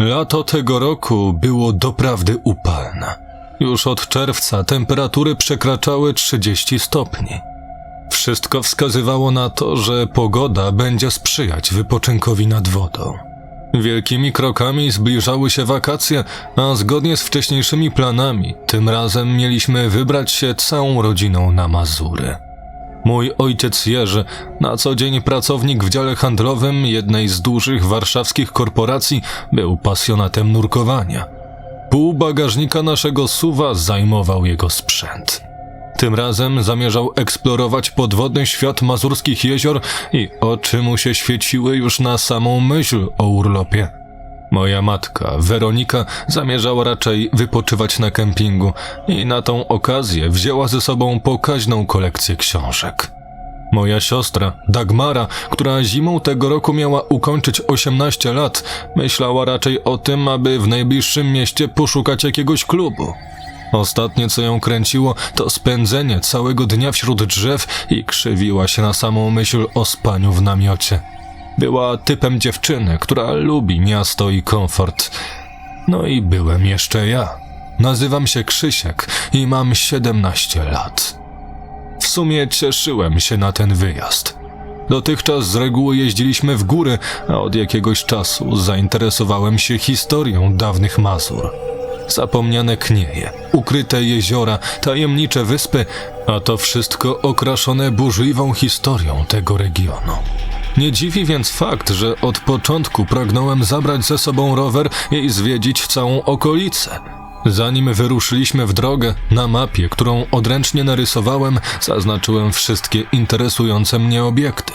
Lato tego roku było doprawdy upalne. Już od czerwca temperatury przekraczały 30 stopni. Wszystko wskazywało na to, że pogoda będzie sprzyjać wypoczynkowi nad wodą. Wielkimi krokami zbliżały się wakacje, a zgodnie z wcześniejszymi planami, tym razem mieliśmy wybrać się całą rodziną na Mazury. Mój ojciec Jerzy, na co dzień pracownik w dziale handlowym jednej z dużych warszawskich korporacji, był pasjonatem nurkowania. Pół bagażnika naszego suwa zajmował jego sprzęt. Tym razem zamierzał eksplorować podwodny świat mazurskich jezior i oczy mu się świeciły już na samą myśl o urlopie. Moja matka, Weronika, zamierzała raczej wypoczywać na kempingu i na tą okazję wzięła ze sobą pokaźną kolekcję książek. Moja siostra, Dagmara, która zimą tego roku miała ukończyć 18 lat, myślała raczej o tym, aby w najbliższym mieście poszukać jakiegoś klubu. Ostatnie, co ją kręciło, to spędzenie całego dnia wśród drzew i krzywiła się na samą myśl o spaniu w namiocie. Była typem dziewczyny, która lubi miasto i komfort. No i byłem jeszcze ja. Nazywam się Krzysiek i mam 17 lat. W sumie cieszyłem się na ten wyjazd. Dotychczas z reguły jeździliśmy w góry, a od jakiegoś czasu zainteresowałem się historią dawnych Mazur. Zapomniane knieje, ukryte jeziora, tajemnicze wyspy, a to wszystko okraszone burzliwą historią tego regionu. Nie dziwi więc fakt, że od początku pragnąłem zabrać ze sobą rower i zwiedzić całą okolicę. Zanim wyruszyliśmy w drogę, na mapie, którą odręcznie narysowałem, zaznaczyłem wszystkie interesujące mnie obiekty.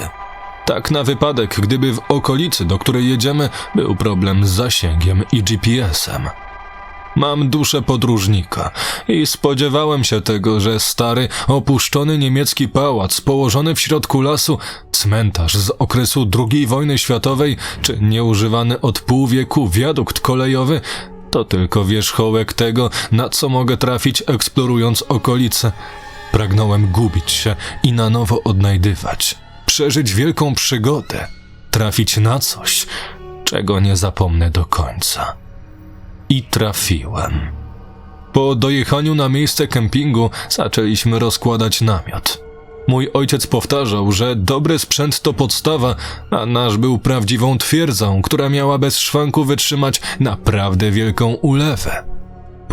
Tak na wypadek, gdyby w okolicy, do której jedziemy, był problem z zasięgiem i GPS-em. Mam duszę podróżnika i spodziewałem się tego, że stary, opuszczony niemiecki pałac położony w środku lasu, cmentarz z okresu II wojny światowej czy nieużywany od pół wieku wiadukt kolejowy to tylko wierzchołek tego, na co mogę trafić eksplorując okolice. Pragnąłem gubić się i na nowo odnajdywać, przeżyć wielką przygodę, trafić na coś, czego nie zapomnę do końca. I trafiłem. Po dojechaniu na miejsce kempingu zaczęliśmy rozkładać namiot. Mój ojciec powtarzał, że dobry sprzęt to podstawa, a nasz był prawdziwą twierdzą, która miała bez szwanku wytrzymać naprawdę wielką ulewę.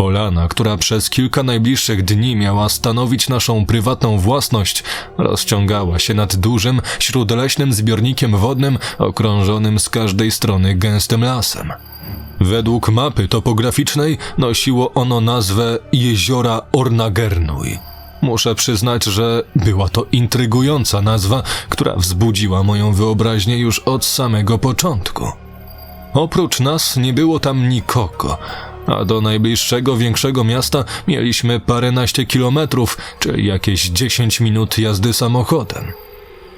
Polana, która przez kilka najbliższych dni miała stanowić naszą prywatną własność, rozciągała się nad dużym, śródleśnym zbiornikiem wodnym, okrążonym z każdej strony gęstym lasem. Według mapy topograficznej nosiło ono nazwę Jeziora Ornagernuj. Muszę przyznać, że była to intrygująca nazwa, która wzbudziła moją wyobraźnię już od samego początku. Oprócz nas nie było tam nikogo, a do najbliższego większego miasta mieliśmy paręnaście kilometrów, czyli jakieś 10 minut jazdy samochodem.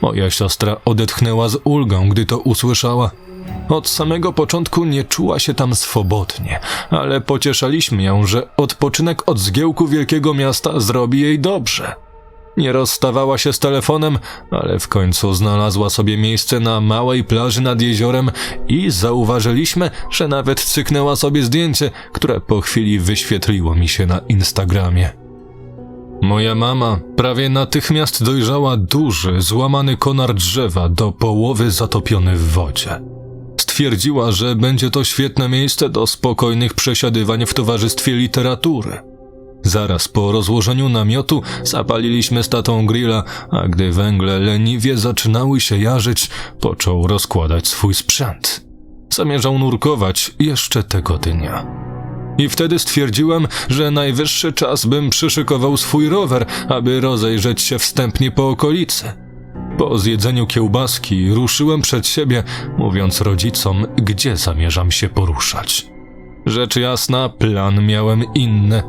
Moja siostra odetchnęła z ulgą, gdy to usłyszała. Od samego początku nie czuła się tam swobodnie, ale pocieszaliśmy ją, że odpoczynek od zgiełku wielkiego miasta zrobi jej dobrze. Nie rozstawała się z telefonem, ale w końcu znalazła sobie miejsce na małej plaży nad jeziorem i zauważyliśmy, że nawet cyknęła sobie zdjęcie, które po chwili wyświetliło mi się na Instagramie. Moja mama prawie natychmiast dojrzała duży, złamany konar drzewa do połowy zatopiony w wodzie. Stwierdziła, że będzie to świetne miejsce do spokojnych przesiadywań w towarzystwie literatury. Zaraz po rozłożeniu namiotu zapaliliśmy z tatą grilla, a gdy węgle leniwie zaczynały się jarzyć, począł rozkładać swój sprzęt. Zamierzał nurkować jeszcze tego dnia. I wtedy stwierdziłem, że najwyższy czas bym przyszykował swój rower, aby rozejrzeć się wstępnie po okolicy. Po zjedzeniu kiełbaski ruszyłem przed siebie, mówiąc rodzicom, gdzie zamierzam się poruszać. Rzecz jasna, plan miałem inny.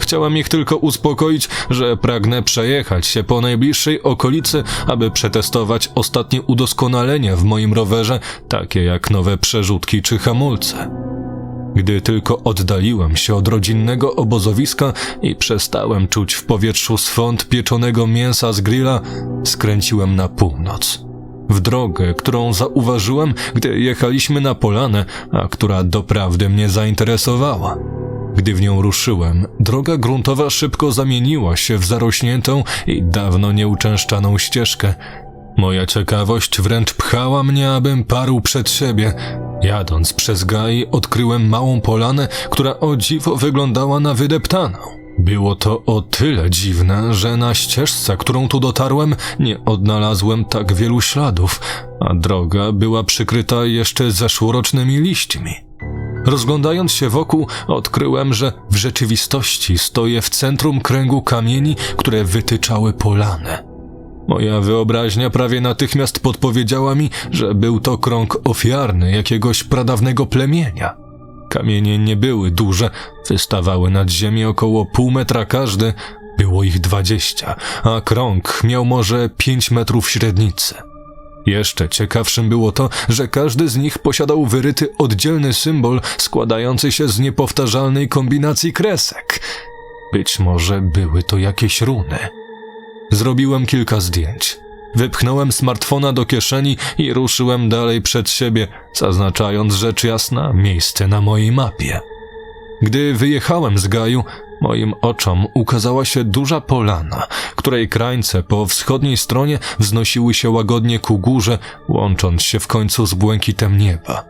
Chciałem ich tylko uspokoić, że pragnę przejechać się po najbliższej okolicy, aby przetestować ostatnie udoskonalenia w moim rowerze, takie jak nowe przerzutki czy hamulce. Gdy tylko oddaliłem się od rodzinnego obozowiska i przestałem czuć w powietrzu swąd pieczonego mięsa z grilla, skręciłem na północ. w drogę, którą zauważyłem, gdy jechaliśmy na polanę, a która doprawdy mnie zainteresowała. Gdy w nią ruszyłem, droga gruntowa szybko zamieniła się w zarośniętą i dawno nieuczęszczaną ścieżkę. Moja ciekawość wręcz pchała mnie, abym parł przed siebie. Jadąc przez gai, odkryłem małą polanę, która o dziwo wyglądała na wydeptaną. Było to o tyle dziwne, że na ścieżce, którą tu dotarłem, nie odnalazłem tak wielu śladów, a droga była przykryta jeszcze zeszłorocznymi liśćmi. Rozglądając się wokół, odkryłem, że w rzeczywistości stoję w centrum kręgu kamieni, które wytyczały polanę. Moja wyobraźnia prawie natychmiast podpowiedziała mi, że był to krąg ofiarny jakiegoś pradawnego plemienia. Kamienie nie były duże, wystawały nad ziemię około pół metra każdy, było ich dwadzieścia, a krąg miał może pięć metrów średnicy. Jeszcze ciekawszym było to, że każdy z nich posiadał wyryty oddzielny symbol składający się z niepowtarzalnej kombinacji kresek. Być może były to jakieś runy. Zrobiłem kilka zdjęć. Wypchnąłem smartfona do kieszeni i ruszyłem dalej przed siebie, zaznaczając rzecz jasna miejsce na mojej mapie. Gdy wyjechałem z gaju, moim oczom ukazała się duża polana, której krańce po wschodniej stronie wznosiły się łagodnie ku górze, łącząc się w końcu z błękitem nieba.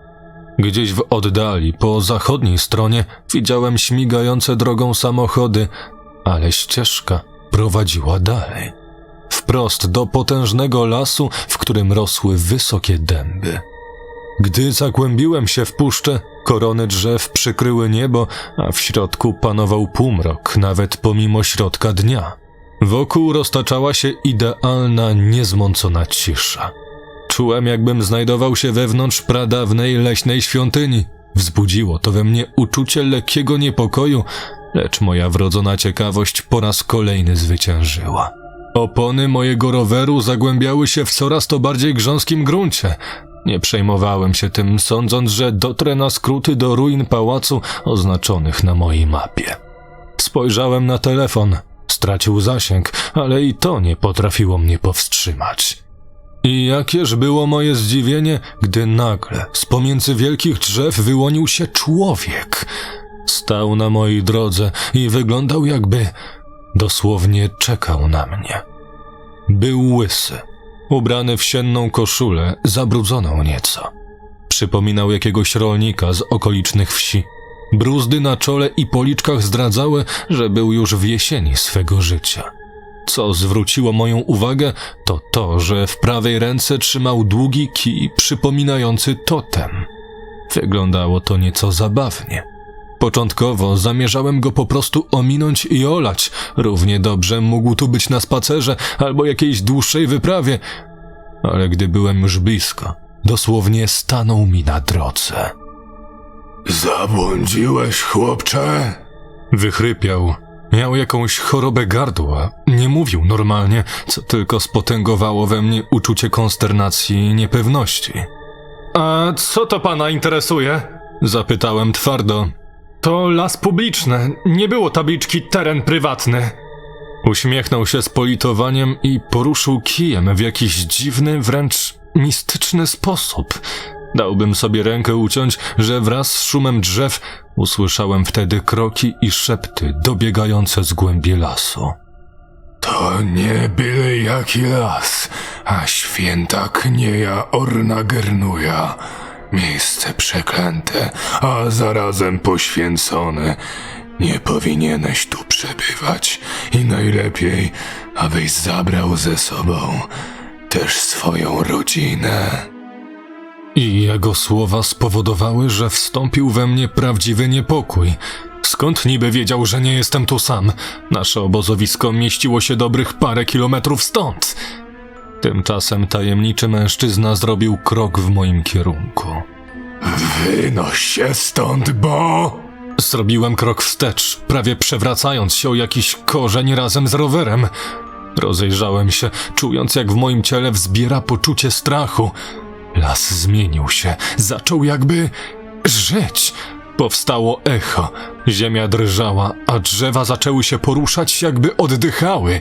Gdzieś w oddali, po zachodniej stronie, widziałem śmigające drogą samochody, ale ścieżka prowadziła dalej. Wprost do potężnego lasu, w którym rosły wysokie dęby. Gdy zagłębiłem się w puszczę, korony drzew przykryły niebo, a w środku panował półmrok, nawet pomimo środka dnia. Wokół roztaczała się idealna, niezmącona cisza. Czułem, jakbym znajdował się wewnątrz pradawnej leśnej świątyni. Wzbudziło to we mnie uczucie lekkiego niepokoju, lecz moja wrodzona ciekawość po raz kolejny zwyciężyła. Opony mojego roweru zagłębiały się w coraz to bardziej grząskim gruncie. Nie przejmowałem się tym, sądząc, że dotrę na skróty do ruin pałacu oznaczonych na mojej mapie. Spojrzałem na telefon. Stracił zasięg, ale i to nie potrafiło mnie powstrzymać. I jakież było moje zdziwienie, gdy nagle z pomiędzy wielkich drzew wyłonił się człowiek. Stał na mojej drodze i wyglądał jakby dosłownie czekał na mnie. Był łysy, ubrany w sienną koszulę, zabrudzoną nieco. Przypominał jakiegoś rolnika z okolicznych wsi. Bruzdy na czole i policzkach zdradzały, że był już w jesieni swego życia. Co zwróciło moją uwagę, to to, że w prawej ręce trzymał długi kij przypominający totem. Wyglądało to nieco zabawnie. Początkowo zamierzałem go po prostu ominąć i olać. Równie dobrze mógł tu być na spacerze albo jakiejś dłuższej wyprawie. Ale gdy byłem już blisko, dosłownie stanął mi na drodze. Zabłądziłeś, chłopcze? Wychrypiał. Miał jakąś chorobę gardła. Nie mówił normalnie, co tylko spotęgowało we mnie uczucie konsternacji i niepewności. A co to pana interesuje? Zapytałem twardo. To las publiczny, nie było tabliczki teren prywatny. Uśmiechnął się z politowaniem i poruszył kijem w jakiś dziwny, wręcz mistyczny sposób. Dałbym sobie rękę uciąć, że wraz z szumem drzew usłyszałem wtedy kroki i szepty dobiegające z głębi lasu. To nie byle jaki las, a święta knieja Orna Gernuja. Miejsce przeklęte, a zarazem poświęcone. Nie powinieneś tu przebywać i najlepiej, abyś zabrał ze sobą też swoją rodzinę. I jego słowa spowodowały, że wstąpił we mnie prawdziwy niepokój. Skąd niby wiedział, że nie jestem tu sam? Nasze obozowisko mieściło się dobrych parę kilometrów stąd. Tymczasem tajemniczy mężczyzna zrobił krok w moim kierunku. Wynoś się stąd, bo... Zrobiłem krok wstecz, prawie przewracając się o jakiś korzeń razem z rowerem. Rozejrzałem się, czując jak w moim ciele wzbiera poczucie strachu. Las zmienił się, zaczął jakby żyć. Powstało echo, ziemia drżała, a drzewa zaczęły się poruszać, jakby oddychały.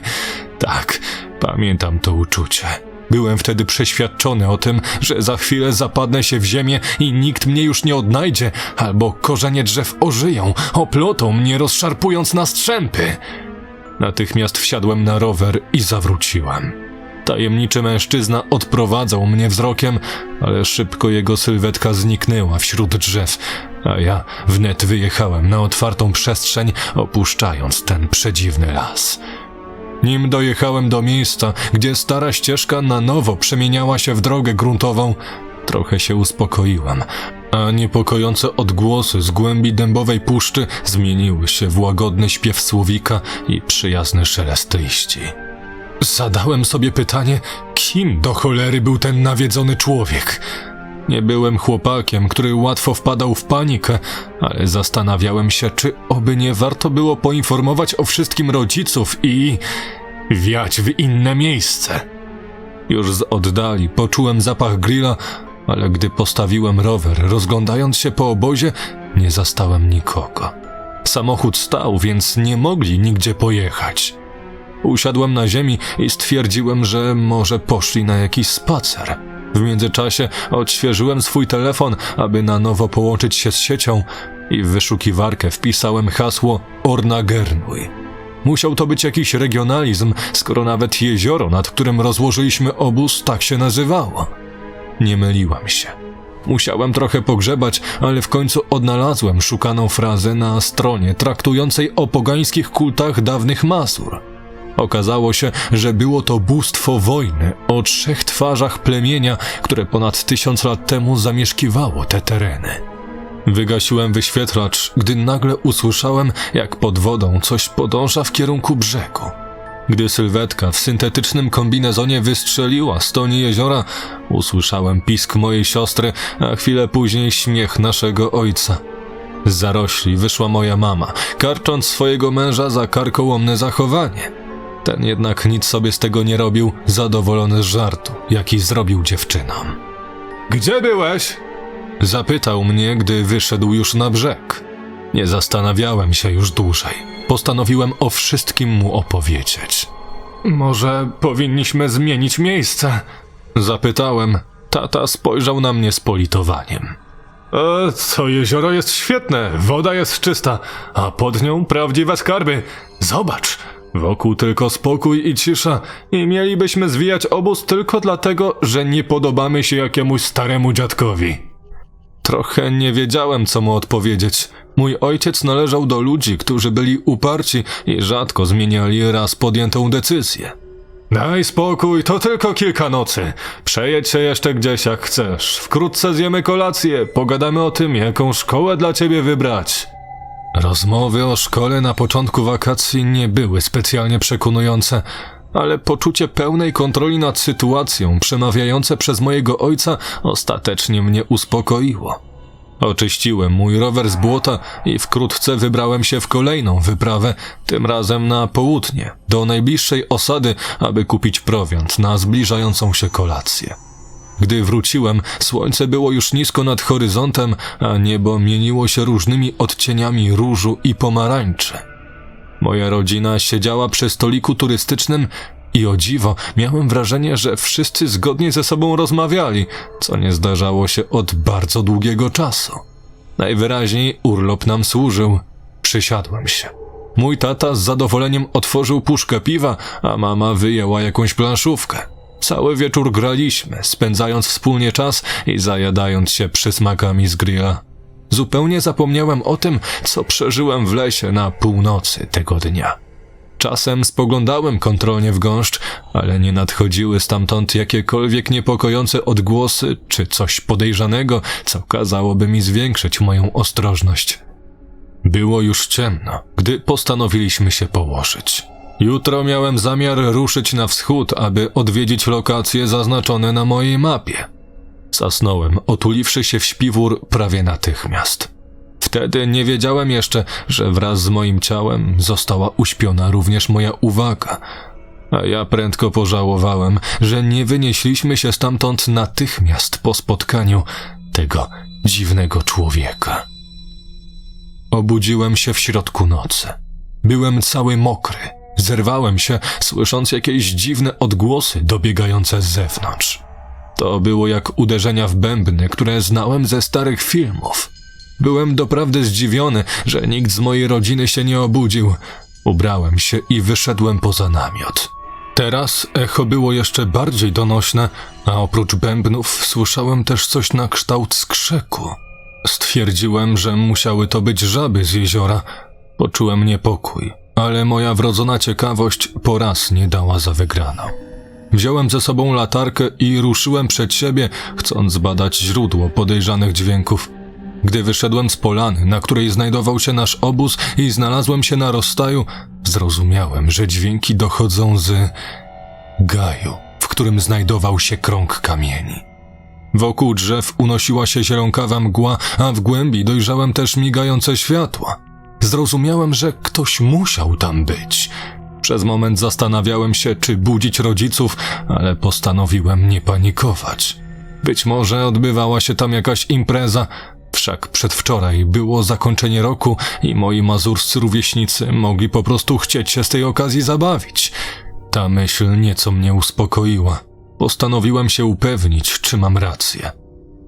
Tak, pamiętam to uczucie. Byłem wtedy przeświadczony o tym, że za chwilę zapadnę się w ziemię i nikt mnie już nie odnajdzie, albo korzenie drzew ożyją, oplotą mnie rozszarpując na strzępy. Natychmiast wsiadłem na rower i zawróciłem. Tajemniczy mężczyzna odprowadzał mnie wzrokiem, ale szybko jego sylwetka zniknęła wśród drzew, a ja wnet wyjechałem na otwartą przestrzeń, opuszczając ten przedziwny las. Nim dojechałem do miejsca, gdzie stara ścieżka na nowo przemieniała się w drogę gruntową, trochę się uspokoiłem, a niepokojące odgłosy z głębi dębowej puszczy zmieniły się w łagodny śpiew słowika i przyjazny szelest liści. Zadałem sobie pytanie, kim do cholery był ten nawiedzony człowiek. Nie byłem chłopakiem, który łatwo wpadał w panikę, ale zastanawiałem się, czy oby nie warto było poinformować o wszystkim rodziców i wiać w inne miejsce. Już z oddali poczułem zapach grilla, ale gdy postawiłem rower, rozglądając się po obozie, nie zastałem nikogo. Samochód stał, więc nie mogli nigdzie pojechać. Usiadłem na ziemi i stwierdziłem, że może poszli na jakiś spacer. W międzyczasie odświeżyłem swój telefon, aby na nowo połączyć się z siecią i w wyszukiwarkę wpisałem hasło Ornagernuj. Musiał to być jakiś regionalizm, skoro nawet jezioro, nad którym rozłożyliśmy obóz, tak się nazywało. Nie myliłem się. Musiałem trochę pogrzebać, ale w końcu odnalazłem szukaną frazę na stronie traktującej o pogańskich kultach dawnych Mazur. Okazało się, że było to bóstwo wojny o trzech twarzach plemienia, które ponad tysiąc lat temu zamieszkiwało te tereny. Wygasiłem wyświetlacz, gdy nagle usłyszałem, jak pod wodą coś podąża w kierunku brzegu. Gdy sylwetka w syntetycznym kombinezonie wystrzeliła z toni jeziora, usłyszałem pisk mojej siostry, a chwilę później śmiech naszego ojca. Z zarośli wyszła moja mama, karcząc swojego męża za karkołomne zachowanie. Ten jednak nic sobie z tego nie robił, zadowolony z żartu, jaki zrobił dziewczynom. Gdzie byłeś? Zapytał mnie, gdy wyszedł już na brzeg. Nie zastanawiałem się już dłużej. Postanowiłem o wszystkim mu opowiedzieć. Może powinniśmy zmienić miejsce? Zapytałem. Tata spojrzał na mnie z politowaniem. E, to jezioro jest świetne, woda jest czysta, a pod nią prawdziwe skarby. Zobacz, wokół tylko spokój i cisza i mielibyśmy zwijać obóz tylko dlatego, że nie podobamy się jakiemuś staremu dziadkowi. Trochę nie wiedziałem, co mu odpowiedzieć. Mój ojciec należał do ludzi, którzy byli uparci i rzadko zmieniali raz podjętą decyzję. Daj spokój, to tylko kilka nocy. Przejedź się jeszcze gdzieś jak chcesz. Wkrótce zjemy kolację, pogadamy o tym, jaką szkołę dla ciebie wybrać. Rozmowy o szkole na początku wakacji nie były specjalnie przekonujące, ale poczucie pełnej kontroli nad sytuacją przemawiające przez mojego ojca ostatecznie mnie uspokoiło. Oczyściłem mój rower z błota i wkrótce wybrałem się w kolejną wyprawę, tym razem na południe, do najbliższej osady, aby kupić prowiant na zbliżającą się kolację. Gdy wróciłem, słońce było już nisko nad horyzontem, a niebo mieniło się różnymi odcieniami różu i pomarańczy. Moja rodzina siedziała przy stoliku turystycznym i o dziwo miałem wrażenie, że wszyscy zgodnie ze sobą rozmawiali, co nie zdarzało się od bardzo długiego czasu. Najwyraźniej urlop nam służył. Przysiadłem się. Mój tata z zadowoleniem otworzył puszkę piwa, a mama wyjęła jakąś planszówkę. Cały wieczór graliśmy, spędzając wspólnie czas i zajadając się przysmakami z grilla. Zupełnie zapomniałem o tym, co przeżyłem w lesie na północy tego dnia. Czasem spoglądałem kontrolnie w gąszcz, ale nie nadchodziły stamtąd jakiekolwiek niepokojące odgłosy czy coś podejrzanego, co kazałoby mi zwiększyć moją ostrożność. Było już ciemno, gdy postanowiliśmy się położyć. Jutro miałem zamiar ruszyć na wschód, aby odwiedzić lokacje zaznaczone na mojej mapie. Zasnąłem, otuliwszy się w śpiwór prawie natychmiast. Wtedy nie wiedziałem jeszcze, że wraz z moim ciałem została uśpiona również moja uwaga, a ja prędko pożałowałem, że nie wynieśliśmy się stamtąd natychmiast po spotkaniu tego dziwnego człowieka. Obudziłem się w środku nocy. Byłem cały mokry, Zerwałem się, słysząc jakieś dziwne odgłosy dobiegające z zewnątrz. To było jak uderzenia w bębny, które znałem ze starych filmów. Byłem doprawdy zdziwiony, że nikt z mojej rodziny się nie obudził. Ubrałem się i wyszedłem poza namiot. Teraz echo było jeszcze bardziej donośne, a oprócz bębnów słyszałem też coś na kształt skrzyku. Stwierdziłem, że musiały to być żaby z jeziora. Poczułem niepokój, ale moja wrodzona ciekawość po raz nie dała za wygraną. Wziąłem ze sobą latarkę i ruszyłem przed siebie, chcąc zbadać źródło podejrzanych dźwięków. Gdy wyszedłem z polany, na której znajdował się nasz obóz i znalazłem się na rozstaju, zrozumiałem, że dźwięki dochodzą z gaju, w którym znajdował się krąg kamieni. Wokół drzew unosiła się zielonkawa mgła, a w głębi dojrzałem też migające światła. Zrozumiałem, że ktoś musiał tam być. Przez moment zastanawiałem się, czy budzić rodziców, ale postanowiłem nie panikować. Być może odbywała się tam jakaś impreza, wszak przedwczoraj było zakończenie roku i moi mazurscy rówieśnicy mogli po prostu chcieć się z tej okazji zabawić. Ta myśl nieco mnie uspokoiła. Postanowiłem się upewnić, czy mam rację.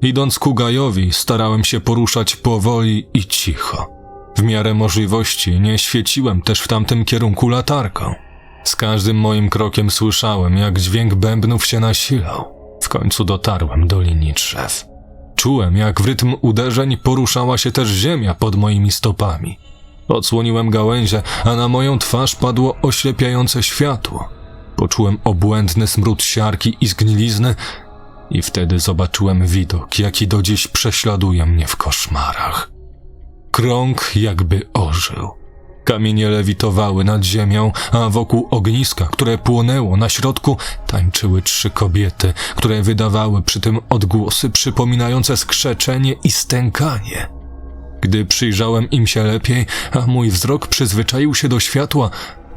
Idąc ku Gajowi, starałem się poruszać powoli i cicho. W miarę możliwości nie świeciłem też w tamtym kierunku latarką. Z każdym moim krokiem słyszałem, jak dźwięk bębnów się nasilał. W końcu dotarłem do linii drzew. Czułem, jak w rytm uderzeń poruszała się też ziemia pod moimi stopami. Odsłoniłem gałęzie, a na moją twarz padło oślepiające światło. Poczułem obłędny smród siarki i zgnilizny i wtedy zobaczyłem widok, jaki do dziś prześladuje mnie w koszmarach. Krąg jakby ożył. Kamienie lewitowały nad ziemią, a wokół ogniska, które płonęło na środku, tańczyły trzy kobiety, które wydawały przy tym odgłosy przypominające skrzeczenie i stękanie. Gdy przyjrzałem im się lepiej, a mój wzrok przyzwyczaił się do światła,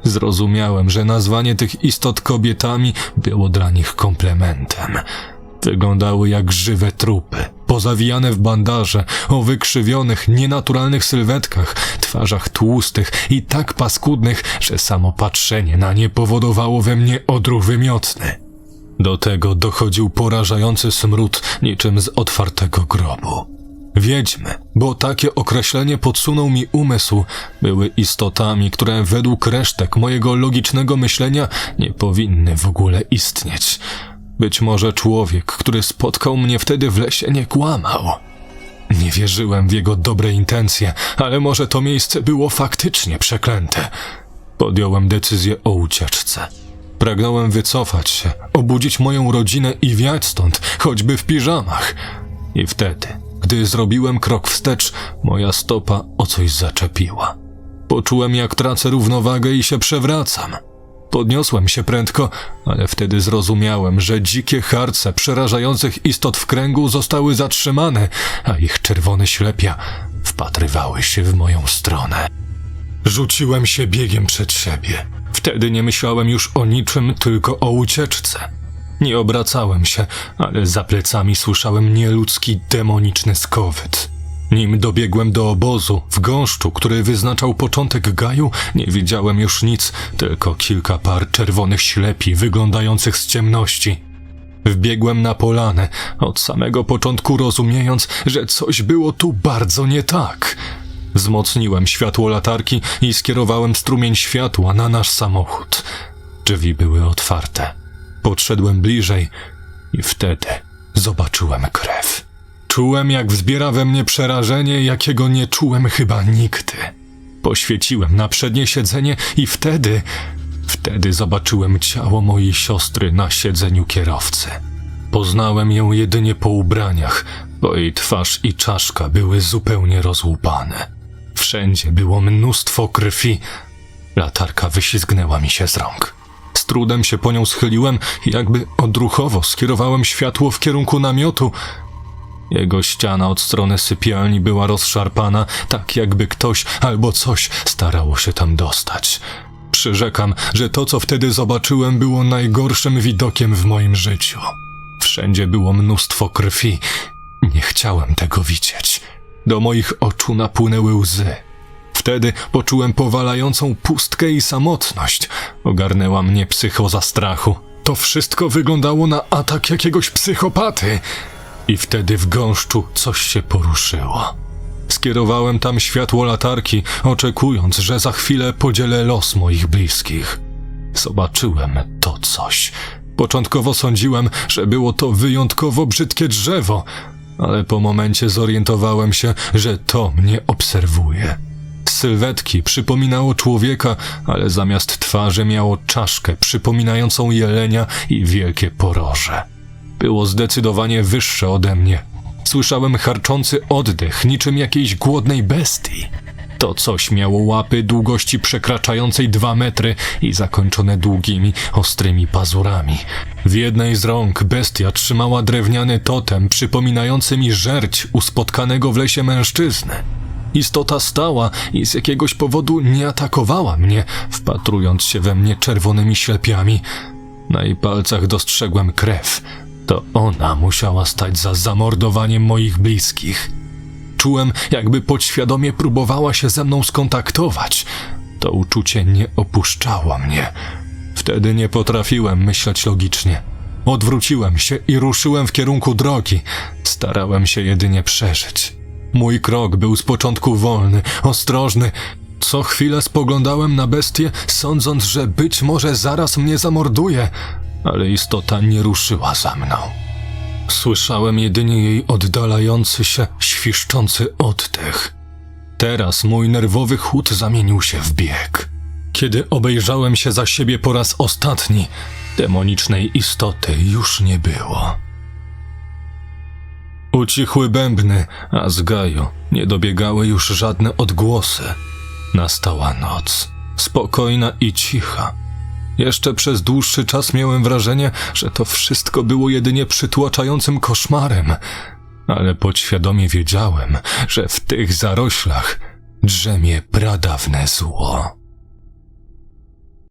zrozumiałem, że nazwanie tych istot kobietami było dla nich komplementem. Wyglądały jak żywe trupy, pozawijane w bandaże, o wykrzywionych, nienaturalnych sylwetkach, twarzach tłustych i tak paskudnych, że samo patrzenie na nie powodowało we mnie odruch wymiotny. Do tego dochodził porażający smród, niczym z otwartego grobu. Wiedźmy, bo takie określenie podsunął mi umysł, były istotami, które według resztek mojego logicznego myślenia nie powinny w ogóle istnieć. Być może człowiek, który spotkał mnie wtedy w lesie, nie kłamał. Nie wierzyłem w jego dobre intencje, ale może to miejsce było faktycznie przeklęte. Podjąłem decyzję o ucieczce. Pragnąłem wycofać się, obudzić moją rodzinę i wiać stąd, choćby w piżamach. I wtedy, gdy zrobiłem krok wstecz, moja stopa o coś zaczepiła. Poczułem, jak tracę równowagę i się przewracam. Podniosłem się prędko, ale wtedy zrozumiałem, że dzikie harce przerażających istot w kręgu zostały zatrzymane, a ich czerwone ślepia wpatrywały się w moją stronę. Rzuciłem się biegiem przed siebie. Wtedy nie myślałem już o niczym, tylko o ucieczce. Nie obracałem się, ale za plecami słyszałem nieludzki, demoniczny skowyt. Nim dobiegłem do obozu, w gąszczu, który wyznaczał początek gaju, nie widziałem już nic, tylko kilka par czerwonych ślepi wyglądających z ciemności. Wbiegłem na polanę, od samego początku rozumiejąc, że coś było tu bardzo nie tak. Wzmocniłem światło latarki i skierowałem strumień światła na nasz samochód. Drzwi były otwarte. Podszedłem bliżej i wtedy zobaczyłem krew. Czułem, jak wzbiera we mnie przerażenie, jakiego nie czułem chyba nigdy. Poświeciłem na przednie siedzenie i wtedy, wtedy zobaczyłem ciało mojej siostry na siedzeniu kierowcy. Poznałem ją jedynie po ubraniach, bo jej twarz i czaszka były zupełnie rozłupane. Wszędzie było mnóstwo krwi. Latarka wyślizgnęła mi się z rąk. Z trudem się po nią schyliłem i jakby odruchowo skierowałem światło w kierunku namiotu. Jego ściana od strony sypialni była rozszarpana, tak jakby ktoś albo coś starało się tam dostać. Przyrzekam, że to, co wtedy zobaczyłem, było najgorszym widokiem w moim życiu. Wszędzie było mnóstwo krwi. Nie chciałem tego widzieć. Do moich oczu napłynęły łzy. Wtedy poczułem powalającą pustkę i samotność. Ogarnęła mnie psychoza strachu. To wszystko wyglądało na atak jakiegoś psychopaty. I wtedy w gąszczu coś się poruszyło. Skierowałem tam światło latarki, oczekując, że za chwilę podzielę los moich bliskich. Zobaczyłem to coś. Początkowo sądziłem, że było to wyjątkowo brzydkie drzewo, ale po momencie zorientowałem się, że to mnie obserwuje. Sylwetki przypominało człowieka, ale zamiast twarzy miało czaszkę przypominającą jelenia i wielkie poroże. Było zdecydowanie wyższe ode mnie. Słyszałem harczący oddech, niczym jakiejś głodnej bestii. To coś miało łapy długości przekraczającej dwa metry i zakończone długimi, ostrymi pazurami. W jednej z rąk bestia trzymała drewniany totem przypominający mi żerć u spotkanego w lesie mężczyzny. Istota stała i z jakiegoś powodu nie atakowała mnie, wpatrując się we mnie czerwonymi ślepiami. Na jej palcach dostrzegłem krew. To ona musiała stać za zamordowaniem moich bliskich. Czułem, jakby podświadomie próbowała się ze mną skontaktować. To uczucie nie opuszczało mnie. Wtedy nie potrafiłem myśleć logicznie. Odwróciłem się i ruszyłem w kierunku drogi. Starałem się jedynie przeżyć. Mój krok był z początku wolny, ostrożny. Co chwilę spoglądałem na bestię, sądząc, że być może zaraz mnie zamorduje, ale istota nie ruszyła za mną. Słyszałem jedynie jej oddalający się, świszczący oddech. Teraz mój nerwowy chód zamienił się w bieg. Kiedy obejrzałem się za siebie po raz ostatni, demonicznej istoty już nie było. Ucichły bębny, a z gaju nie dobiegały już żadne odgłosy. Nastała noc, spokojna i cicha. Jeszcze przez dłuższy czas miałem wrażenie, że to wszystko było jedynie przytłaczającym koszmarem, ale podświadomie wiedziałem, że w tych zaroślach drzemie pradawne zło.